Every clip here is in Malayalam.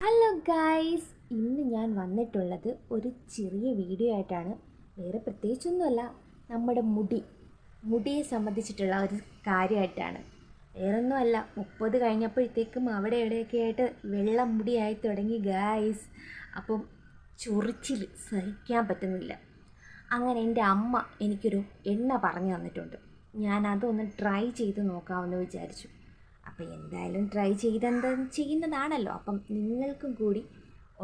ഹലോ ഗായ്സ് ഇന്ന് ഞാൻ വന്നിട്ടുള്ളത് ഒരു ചെറിയ വീഡിയോ ആയിട്ടാണ്. വേറെ പ്രത്യേകിച്ചൊന്നുമല്ല. നമ്മുടെ മുടി. മുടിയെ സംബന്ധിച്ചിട്ടുള്ള ഒരു കാര്യമായിട്ടാണ്. വേറൊന്നുമല്ല. മുപ്പത് കഴിഞ്ഞപ്പോഴത്തേക്കും അവിടെ ഇവിടെയൊക്കെ ആയിട്ട് വെള്ള മുടിയായി തുടങ്ങി ഗായ്സ് അപ്പം ചൊറിച്ചിൽ സഹിക്കാൻ പറ്റുന്നില്ല. അങ്ങനെ എന്റെ അമ്മ എനിക്കൊരു എണ്ണ പറഞ്ഞു തന്നിട്ടുണ്ട്. ഞാൻ അതൊന്ന് ട്രൈ ചെയ്ത് നോക്കാമെന്ന് വിചാരിച്ചു. അപ്പോൾ എന്തായാലും ട്രൈ ചെയ്തെന്താ ചെയ്യുന്നതാണല്ലോ. അപ്പം നിങ്ങൾക്കും കൂടി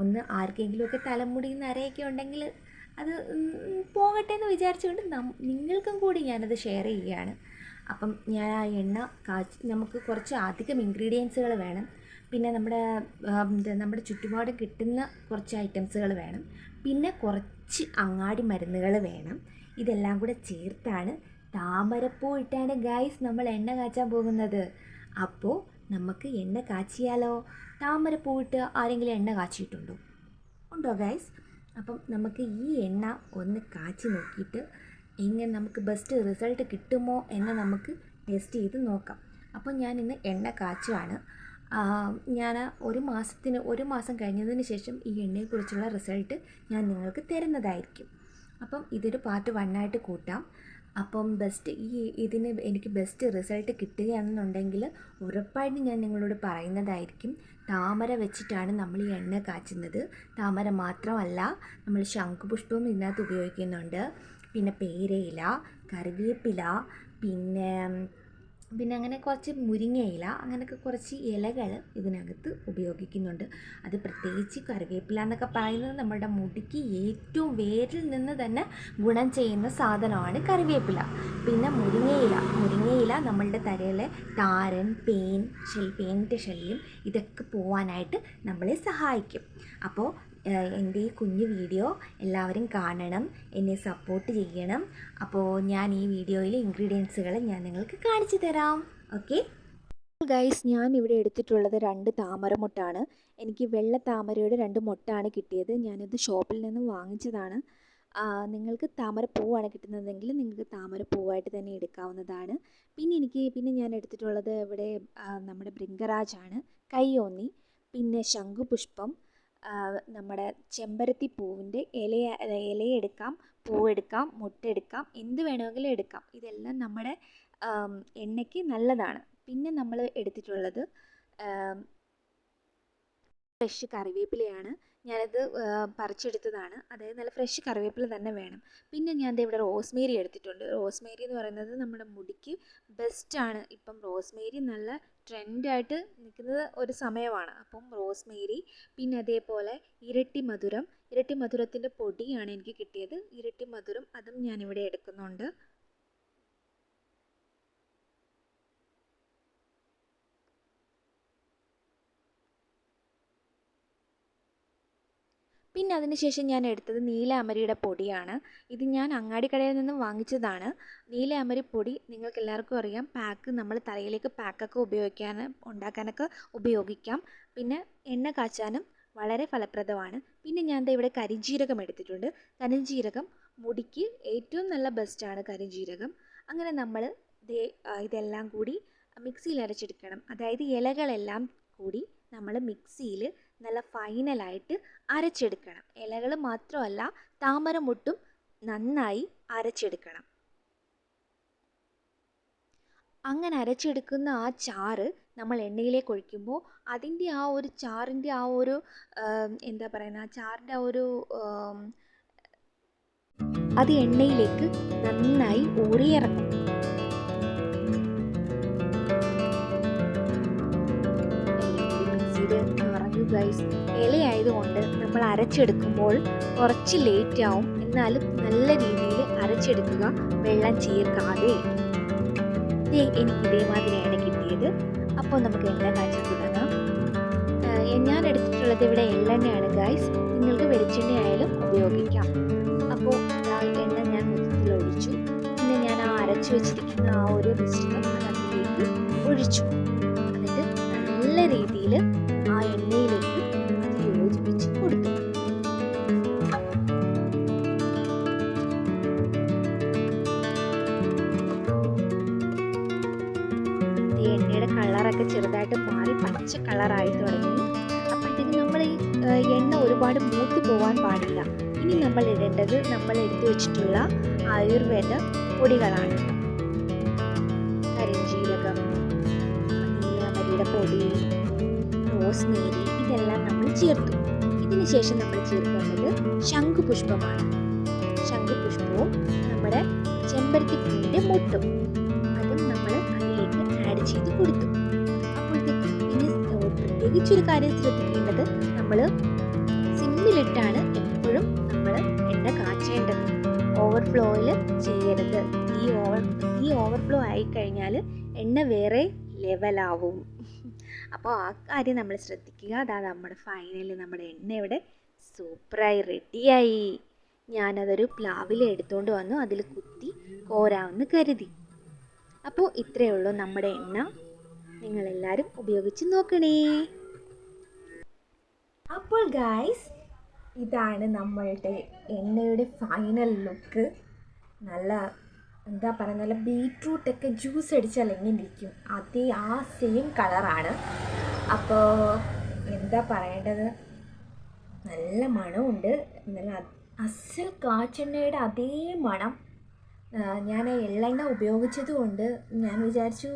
ഒന്ന് ആർക്കെങ്കിലുമൊക്കെ തലമുടി നരയൊക്കെ ഉണ്ടെങ്കിൽ അത് പോകട്ടെ എന്ന് വിചാരിച്ചുകൊണ്ട് നം നിങ്ങൾക്കും കൂടി ഞാനത് ഷെയർ ചെയ്യുകയാണ്. അപ്പം ഞാൻ ആ എണ്ണ കാച്ച് നമുക്ക് കുറച്ച് അധികം ഇൻഗ്രീഡിയൻസുകൾ വേണം. പിന്നെ നമ്മുടെ നമ്മുടെ ചുറ്റുപാടും കിട്ടുന്ന കുറച്ച് ഐറ്റംസുകൾ വേണം. പിന്നെ കുറച്ച് അങ്ങാടി മരുന്നുകൾ വേണം. ഇതെല്ലാം കൂടെ ചേർത്താണ് താമരപ്പൂ ഇട്ടാണ് ഗായ്സ് നമ്മൾ എണ്ണ കാച്ചാൻ പോകുന്നത്. അപ്പോൾ നമുക്ക് എണ്ണ കാച്ചിയാലോ? താമര പൂവിട്ട് ആരെങ്കിലും എണ്ണ കാച്ചിയിട്ടുണ്ടോ? ഉണ്ടോ ഗൈസ് അപ്പം നമുക്ക് ഈ എണ്ണ ഒന്ന് കാച്ചി നോക്കിയിട്ട് എങ്ങനെ നമുക്ക് ബെസ്റ്റ് റിസൾട്ട് കിട്ടുമോ എന്ന് നമുക്ക് ടെസ്റ്റ് ചെയ്ത് നോക്കാം. അപ്പോൾ ഞാൻ ഇന്ന് എണ്ണ കാച്ചുവാണ് ഞാൻ ഒരു മാസത്തിന് ഒരു മാസം കഴിഞ്ഞതിന് ശേഷം ഈ എണ്ണയെക്കുറിച്ചുള്ള റിസൾട്ട് ഞാൻ നിങ്ങൾക്ക് തരുന്നതായിരിക്കും. അപ്പം ഇതൊരു പാർട്ട് വണ്ണായിട്ട് കൂട്ടാം. അപ്പം ബെസ്റ്റ് ഈ ഇതിന് എനിക്ക് ബെസ്റ്റ് റിസൾട്ട് കിട്ടുകയാണെന്നുണ്ടെങ്കിൽ ഉറപ്പായിട്ടും ഞാൻ നിങ്ങളോട് പറയുന്നതായിരിക്കും. താമര വെച്ചിട്ടാണ് നമ്മൾ ഈ എണ്ണ കാച്ചുന്നത്. താമര മാത്രമല്ല നമ്മൾ ശംഖുപുഷ്പവും ഇതിനകത്ത് ഉപയോഗിക്കുന്നുണ്ട്. പിന്നെ പേരയില കറിവേപ്പില പിന്നെ പിന്നെ അങ്ങനെ കുറച്ച് മുരിങ്ങ ഇല അങ്ങനെയൊക്കെ കുറച്ച് ഇലകൾ ഇതിനകത്ത് ഉപയോഗിക്കുന്നുണ്ട്. അത് പ്രത്യേകിച്ച് കറിവേപ്പില എന്നൊക്കെ പറയുന്നത് നമ്മുടെ മുടിക്ക് ഏറ്റവും വേരിൽ നിന്ന് തന്നെ ഗുണം ചെയ്യുന്ന സാധനമാണ് കറിവേപ്പില. പിന്നെ മുരിങ്ങയില മുരിങ്ങയില നമ്മളുടെ തലയിലെ താരൻ പെയിൻ ഷെൽ പെയിന്റെ ശല്യം ഇതൊക്കെ പോവാനായിട്ട് നമ്മളെ സഹായിക്കും. അപ്പോൾ എന്റെ ഈ കുഞ്ഞു വീഡിയോ എല്ലാവരും കാണണം എന്നെ സപ്പോർട്ട് ചെയ്യണം. അപ്പോൾ ഞാൻ ഈ വീഡിയോയിലെ ഇൻഗ്രീഡിയൻസുകൾ ഞാൻ നിങ്ങൾക്ക് കാണിച്ചു തരാം. ഓക്കെ ഗൈസ് ഞാൻ ഇവിടെ എടുത്തിട്ടുള്ളത് രണ്ട് താമരമുട്ടാണ്. എനിക്ക് വെള്ള താമരയുടെ രണ്ട് മുട്ടാണ് കിട്ടിയത്. ഞാനിത് ഷോപ്പിൽ നിന്ന് വാങ്ങിച്ചതാണ്. നിങ്ങൾക്ക് താമര പൂവാണ് കിട്ടുന്നതെങ്കിൽ നിങ്ങൾക്ക് താമര പൂവായിട്ട് തന്നെ എടുക്കാവുന്നതാണ്. പിന്നെ എനിക്ക് പിന്നെ ഞാൻ എടുത്തിട്ടുള്ളത് ഇവിടെ നമ്മുടെ ബൃങ്കരാജാണ് കൈയോന്നി പിന്നെ ശംഖുപുഷ്പം. നമ്മുടെ ചെമ്പരത്തി പൂവിന്റെ ഇല ഇലയെടുക്കാം പൂവെടുക്കാം മുട്ടെടുക്കാം എന്ത് വേണമെങ്കിലും എടുക്കാം. ഇതെല്ലാം നമ്മുടെ എണ്ണയ്ക്ക് നല്ലതാണ്. പിന്നെ നമ്മൾ എടുത്തിട്ടുള്ളത് ഫ്രഷ് കറിവേപ്പിലയാണ്. ഞാനത് പറിച്ചെടുത്തതാണ്. അതായത് നല്ല ഫ്രഷ് കറിവേപ്പില തന്നെ വേണം. പിന്നെ ഞാൻ ഇവിടെ റോസ്മേരി എടുത്തിട്ടുണ്ട്. റോസ്മേരി എന്ന് പറയുന്നത് നമ്മുടെ മുടിക്ക് ബെസ്റ്റാണ് ഇപ്പം റോസ്മേരി നല്ല ട്രെൻഡായിട്ട് നിൽക്കുന്നത് ഒരു സമയമാണ്. അപ്പം റോസ്മേരി പിന്നെ അതേപോലെ ഇരട്ടി മധുരം. ഇരട്ടി മധുരത്തിന്റെ പൊടിയാണ് എനിക്ക് കിട്ടിയത്. ഇരട്ടി മധുരം അതും ഞാനിവിടെ എടുക്കുന്നുണ്ട്. പിന്നെ അതിനുശേഷം ഞാൻ എടുത്തത് നീല അമരിയുടെ പൊടിയാണ്. ഇത് ഞാൻ അങ്ങാടി കടയിൽ നിന്നും വാങ്ങിച്ചതാണ്. നീലാമരി പൊടി നിങ്ങൾക്ക് എല്ലാവർക്കും അറിയാം. പാക്ക് നമ്മൾ തലയിലേക്ക് പാക്കൊക്കെ ഉപയോഗിക്കാൻ ഉണ്ടാക്കാനൊക്കെ ഉപയോഗിക്കാം. പിന്നെ എണ്ണ കാച്ചാനും വളരെ ഫലപ്രദമാണ്. പിന്നെ ഞാൻ ദേ ഇവിടെ കരിഞ്ജീരകം എടുത്തിട്ടുണ്ട്. കരിഞ്ജീരകം മുടിക്ക് ഏറ്റവും നല്ല ബെസ്റ്റാണ് കരിഞ്ജീരകം അങ്ങനെ നമ്മൾ ഇതെല്ലാം കൂടി മിക്സിയിൽ അരച്ചെടുക്കണം. അതായത് ഇലകളെല്ലാം കൂടി നമ്മൾ മിക്സിയിൽ നല്ല ഫൈനലായിട്ട് അരച്ചെടുക്കണം. ഇലകൾ മാത്രമല്ല താമരമുട്ടും നന്നായി അരച്ചെടുക്കണം. അങ്ങനെ അരച്ചെടുക്കുന്ന ആ ചാറ് നമ്മൾ എണ്ണയിലേക്ക് ഒഴിക്കുമ്പോൾ അതിന്റെ ആ ഒരു ചാറിന്റെ ആ ഒരു എന്താ പറയുന്ന ആ ചാറിന്റെ ആ ഒരു അത് എണ്ണയിലേക്ക് നന്നായി ഊറിയിറങ്ങും ഗൈസ് ഇലയായതുകൊണ്ട് നമ്മൾ അരച്ചെടുക്കുമ്പോൾ കുറച്ച് ലേറ്റ് ആവും. എന്നാലും നല്ല രീതിയിൽ അരച്ചെടുക്കുക. വെള്ളം ചേർക്കാതെ. എനിക്ക് ഇതേമാതിരിയാണ് കിട്ടിയത്. അപ്പോൾ നമുക്ക് എണ്ണ കാഴ്ച തുടങ്ങാം. ഞാൻ എടുത്തിട്ടുള്ളത് ഇവിടെ എള്ളെണ്ണയാണ് ഗൈസ് നിങ്ങൾക്ക് വെളിച്ചെണ്ണ ആയാലും ഉപയോഗിക്കാം. അപ്പോൾ എണ്ണ ഞാൻ മൊത്തത്തിൽ ഒഴിച്ചു. പിന്നെ ഞാൻ ആ അരച്ചു വെച്ചിരിക്കുന്ന ആ ഒരു മിശ്രിതം അത് അതിലേക്ക് ഒഴിച്ചു. എന്നിട്ട് നല്ല രീതിയിൽ കളറൊക്കെ ചെറുതായിട്ട് മാറി പച്ച കളറായി തുടങ്ങി. അപ്പോഴത്തേക്കും നമ്മൾ ഈ എണ്ണ ഒരുപാട് മൂത്ത് പോകാൻ പാടില്ല. ഇനി നമ്മൾ ഇടേണ്ടത് നമ്മൾ എടുത്തു വെച്ചിട്ടുള്ള ആയുർവേദ പൊടികളാണ്. കരിഞ്ജീരകം നീലമരിയുടെ പൊടി നീരി ഇതെല്ലാം നമ്മൾ ചേർത്തു. ഇതിന് ശേഷം നമ്മൾ ചേർക്കേണ്ടത് ശംഖുപുഷ്പമാണ് ശംഖുപുഷ്പവും നമ്മുടെ ചെമ്പരത്തിപ്പൂവിന്റെ മുട്ടും. പ്രത്യേകിച്ചൊരു കാര്യം ശ്രദ്ധിക്കേണ്ടത് നമ്മൾ സിമ്മിലിട്ടാണ് എപ്പോഴും നമ്മൾ എണ്ണ കാച്ചേണ്ടത്. ഓവർഫ്ലോയിൽ ചെയ്യരുത്. ഈ ഓവർ ഈ ഓവർഫ്ലോ ആയിക്കഴിഞ്ഞാൽ എണ്ണ വേറെ ലെവലാവും. അപ്പോൾ ആ കാര്യം നമ്മൾ ശ്രദ്ധിക്കുക. അതാ നമ്മുടെ ഫൈനലിൽ നമ്മുടെ എണ്ണ ഇവിടെ സൂപ്പറായി റെഡിയായി. ഞാനതൊരു പ്ലാവിൽ എടുത്തുകൊണ്ട് വന്നു. അതിൽ കുത്തി കോരാമെന്ന് കരുതി. അപ്പോൾ ഇത്രയേ ഉള്ളൂ നമ്മുടെ എണ്ണ. നിങ്ങളെല്ലാവരും ഉപയോഗിച്ച് നോക്കണേ. അപ്പോൾ ഗായ്സ് ഇതാണ് നമ്മളുടെ എണ്ണയുടെ ഫൈനൽ ലുക്ക് നല്ല എന്താ പറയുക നല്ല ബീട്രൂട്ടൊക്കെ ജ്യൂസ് അടിച്ചാൽ എങ്ങനെ ഇരിക്കും അതേ ആ സെയിം കളറാണ് അപ്പോൾ എന്താ പറയേണ്ടത്? നല്ല മണമുണ്ട്. നല്ല അസൽ കാച്ചെണ്ണയുടെ അതേ മണം. ഞാൻ എള്ളെണ്ണ ഉപയോഗിച്ചതുകൊണ്ട് ഞാൻ വിചാരിച്ചു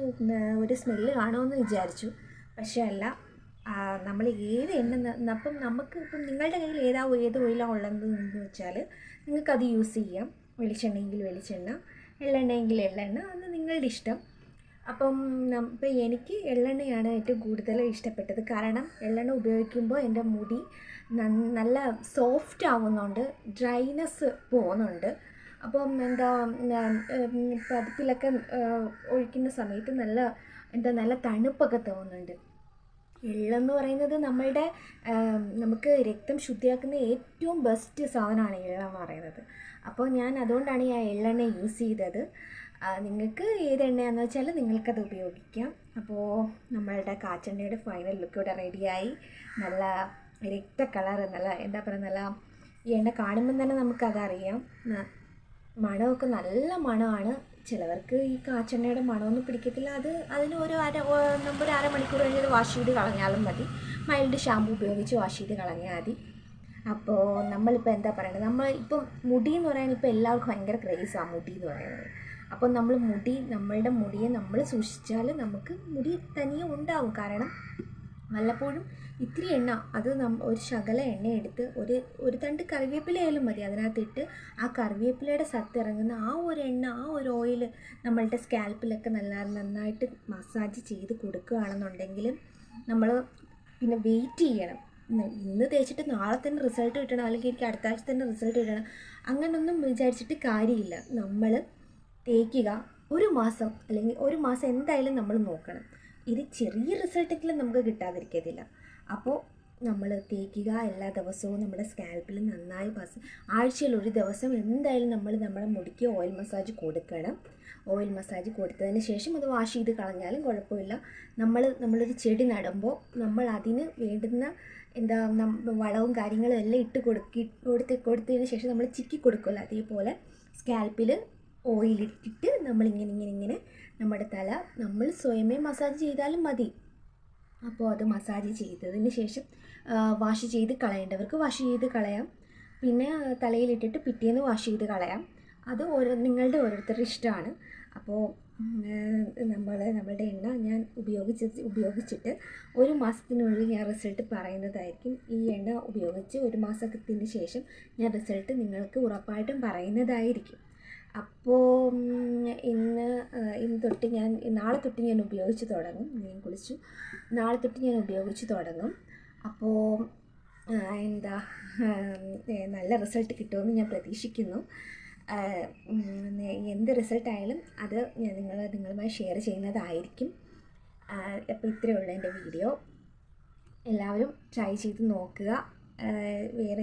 ഒരു സ്മെല്ല് കാണുമെന്ന് വിചാരിച്ചു. പക്ഷേ അല്ല നമ്മൾ ഏത് എണ്ണ അപ്പം നമുക്ക് ഇപ്പം നിങ്ങളുടെ കയ്യിൽ ഏതാ ഏത് ഓയിലാണ് ഉള്ളതെന്ന് വെച്ചാൽ നിങ്ങൾക്കത് യൂസ് ചെയ്യാം. വെളിച്ചെണ്ണയെങ്കിൽ വെളിച്ചെണ്ണ എള്ളെണ്ണയെങ്കിൽ എള്ളെണ്ണ അത് നിങ്ങളുടെ ഇഷ്ടം. അപ്പം ഇപ്പം എനിക്ക് എള്ളെണ്ണയാണ് ഏറ്റവും കൂടുതൽ ഇഷ്ടപ്പെട്ടത്. കാരണം എള്ളെണ്ണ ഉപയോഗിക്കുമ്പോൾ എന്റെ മുടി നല്ല സോഫ്റ്റ് ആവുന്നുണ്ട് ഡ്രൈനെസ് പോകുന്നുണ്ട്. അപ്പം എന്താ പതിപ്പിലൊക്കെ ഒഴിക്കുന്ന സമയത്ത് നല്ല എന്താ നല്ല തണുപ്പൊക്കെ തോന്നുന്നുണ്ട്. എള്ളെന്ന് പറയുന്നത് നമ്മളുടെ നമുക്ക് രക്തം ശുദ്ധിയാക്കുന്ന ഏറ്റവും ബെസ്റ്റ് സാധനമാണ് എള്ളെന്ന് പറയുന്നത്. അപ്പോൾ ഞാൻ അതുകൊണ്ടാണ് ഞാൻ എള്ളെണ്ണ യൂസ് ചെയ്തത്. നിങ്ങൾക്ക് ഏത് എണ്ണയാണെന്ന് വെച്ചാൽ നിങ്ങൾക്കത് ഉപയോഗിക്കാം. അപ്പോൾ നമ്മളുടെ കാച്ചെണ്ണയുടെ ഫൈനൽ ലുക്ക് ഇവിടെ റെഡിയായി നല്ല രക്ത കളർ നല്ല എന്താ പറയുക നല്ല ഈ എണ്ണ കാണുമ്പം തന്നെ നമുക്കതറിയാം. മണമൊക്കെ നല്ല മണമാണ്. ചിലവർക്ക് ഈ കാച്ചെണ്ണയുടെ മണമൊന്നും പിടിക്കത്തില്ല. അത് അതിന് ഒരു അര നമ്മൾ ഒരു അരമണിക്കൂർ കഴിഞ്ഞ് വാഷ് ചെയ്ത് കളഞ്ഞാലും മതി. മൈൽഡ് ഷാമ്പു ഉപയോഗിച്ച് വാഷ് ചെയ്ത് കളഞ്ഞാൽ മതി. അപ്പോൾ നമ്മളിപ്പോൾ എന്താ പറയുന്നത് നമ്മൾ ഇപ്പം മുടി എന്ന് പറയുന്നത് ഇപ്പോൾ എല്ലാവർക്കും ഭയങ്കര ക്രേസാണ് മുടി എന്ന് പറയുന്നത്. അപ്പോൾ നമ്മൾ മുടി നമ്മളുടെ മുടിയെ നമ്മൾ സൂക്ഷിച്ചാൽ നമുക്ക് മുടി തനിയെ ഉണ്ടാവും. കാരണം വല്ലപ്പോഴും ഇത്തിരി എണ്ണ അത് നമ്മ ഒരു ശകല എണ്ണ എടുത്ത് ഒരു ഒരു തണ്ട് കറിവേപ്പിലയായാലും മതി. അതിനകത്തിട്ട് ആ കറിവേപ്പിലയുടെ സത്ത് ഇറങ്ങുന്ന ആ ഒരു എണ്ണ ആ ഒരു ഓയിൽ നമ്മളുടെ സ്കാൽപ്പിലൊക്കെ നല്ല നന്നായിട്ട് മസാജ് ചെയ്ത് കൊടുക്കുകയാണെന്നുണ്ടെങ്കിൽ നമ്മൾ പിന്നെ വെയിറ്റ് ചെയ്യണം. ഇന്ന് തേച്ചിട്ട് നാളെ തന്നെ റിസൾട്ട് കിട്ടണം അല്ലെങ്കിൽ എനിക്ക് അടുത്ത ആഴ്ച തന്നെ റിസൾട്ട് കിട്ടണം. അങ്ങനൊന്നും വിചാരിച്ചിട്ട് കാര്യമില്ല. നമ്മൾ തേക്കുക ഒരു മാസം അല്ലെങ്കിൽ ഒരു മാസം എന്തായാലും നമ്മൾ നോക്കണം. ഇത് ചെറിയ റിസൾട്ടെങ്കിലും നമുക്ക് കിട്ടാതിരിക്കത്തില്ല. അപ്പോൾ നമ്മൾ തേക്കുക എല്ലാ ദിവസവും നമ്മുടെ സ്കാൽപ്പിൽ നന്നായി പാസ് ആഴ്ചയിൽ ഒരു ദിവസം എന്തായാലും നമ്മൾ നമ്മുടെ മുടിക്ക് ഓയിൽ മസാജ് കൊടുക്കണം. ഓയിൽ മസാജ് കൊടുത്തതിന് ശേഷം അത് വാഷ് ചെയ്ത് കളഞ്ഞാലും കുഴപ്പമില്ല. നമ്മൾ നമ്മളൊരു ചെടി നടുമ്പോൾ നമ്മൾ അതിന് വേണ്ടുന്ന എന്താ വളവും കാര്യങ്ങളും എല്ലാം ഇട്ട് കൊടുക്കി കൊടുത്ത് കൊടുത്തതിന് ശേഷം നമ്മൾ ചിക്കി കൊടുക്കുമല്ലോ അതേപോലെ സ്കാൽപ്പിൽ ഓയിലിട്ടിട്ട് നമ്മളിങ്ങനെ ഇങ്ങനെ ഇങ്ങനെ നമ്മുടെ തല നമ്മൾ സ്വയമേ മസാജ് ചെയ്താലും മതി. അപ്പോൾ അത് മസാജ് ചെയ്തതിന് ശേഷം വാഷ് ചെയ്ത് കളയേണ്ടവർക്ക് വാഷ് ചെയ്ത് കളയാം. പിന്നെ തലയിലിട്ടിട്ട് പിറ്റേന്ന് വാഷ് ചെയ്ത് കളയാം. അത് ഓരോ നിങ്ങളുടെ ഓരോരുത്തരുടെ ഇഷ്ടമാണ്. അപ്പോൾ നമ്മൾ നമ്മളുടെ എണ്ണ ഞാൻ ഉപയോഗിച്ച് ഉപയോഗിച്ചിട്ട് ഒരു മാസത്തിനുള്ളിൽ ഞാൻ റിസൾട്ട് പറയുന്നതായിരിക്കും. ഈ എണ്ണ ഉപയോഗിച്ച് ഒരു മാസത്തിന് ശേഷം ഞാൻ റിസൾട്ട് നിങ്ങൾക്ക് ഉറപ്പായിട്ടും പറയുന്നതായിരിക്കും. അപ്പോൾ ഇന്ന് ഇന്ന് തൊട്ട് ഞാൻ നാളെ തൊട്ട് ഞാൻ ഉപയോഗിച്ച് തുടങ്ങും. ഞാൻ കുളിച്ചു. നാളെ തൊട്ട് ഞാൻ ഉപയോഗിച്ച് തുടങ്ങും. അപ്പോൾ എന്താ നല്ല റിസൾട്ട് കിട്ടുമെന്ന് ഞാൻ പ്രതീക്ഷിക്കുന്നു. എന്ത് റിസൾട്ട് ആയാലും അത് ഞാൻ നിങ്ങൾ നിങ്ങളുമായി ഷെയർ ചെയ്യുന്നതായിരിക്കും. അപ്പോൾ ഇത്രയേ ഉള്ളൂ എന്റെ വീഡിയോ. എല്ലാവരും ട്രൈ ചെയ്ത് നോക്കുക. വേറെ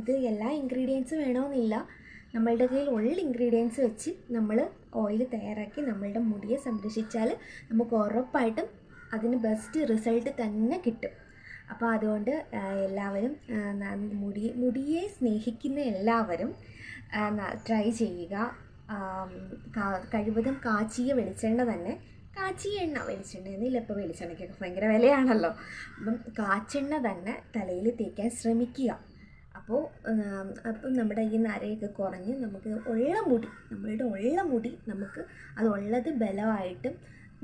ഇത് എല്ലാ ഇൻഗ്രീഡിയൻസും വേണമെന്നില്ല. നമ്മളുടെ കയ്യിൽ ഉള്ള ഇൻഗ്രീഡിയൻസ് വെച്ച് നമ്മൾ ഓയിൽ തയ്യാറാക്കി നമ്മളുടെ മുടിയെ സംരക്ഷിച്ചാൽ നമുക്ക് ഉറപ്പായിട്ടും അതിന് ബെസ്റ്റ് റിസൾട്ട് തന്നെ കിട്ടും. അപ്പോൾ അതുകൊണ്ട് എല്ലാവരും മുടി മുടിയെ സ്നേഹിക്കുന്ന എല്ലാവരും ട്രൈ ചെയ്യുക. കഴിവതും കാച്ചിയ വെളിച്ചെണ്ണ തന്നെ. കാച്ചിയ എണ്ണ വെളിച്ചെണ്ണ എന്നില്ല ഇപ്പോൾ വെളിച്ചെണ്ണയ്ക്കൊക്കെ ഭയങ്കര വിലയാണല്ലോ. അപ്പം കാച്ചെണ്ണ തന്നെ തലയിൽ തേക്കാൻ ശ്രമിക്കുക. അപ്പോൾ അപ്പം നമ്മുടെ ഈ നരയൊക്കെ കുറഞ്ഞ് നമുക്ക് ഉള്ള മുടി നമ്മളുടെ ഉള്ള മുടി നമുക്ക് അത് ഉള്ളത് ബലമായിട്ടും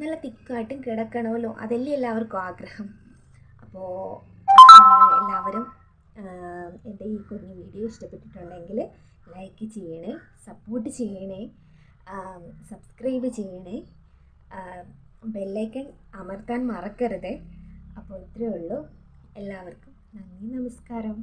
നല്ല തിക്കായിട്ടും കിടക്കണമല്ലോ. അതല്ലേ എല്ലാവർക്കും ആഗ്രഹം. അപ്പോൾ എല്ലാവരും എന്റെ ഈ കുഞ്ഞു വീഡിയോ ഇഷ്ടപ്പെട്ടിട്ടുണ്ടെങ്കിൽ ലൈക്ക് ചെയ്യണേ സപ്പോർട്ട് ചെയ്യണേ സബ്സ്ക്രൈബ് ചെയ്യണേ ബെല്ലൈക്കൺ അമർത്താൻ മറക്കരുത്. അപ്പോൾ ഇത്രയേ ഉള്ളൂ. എല്ലാവർക്കും നന്ദി നമസ്കാരം.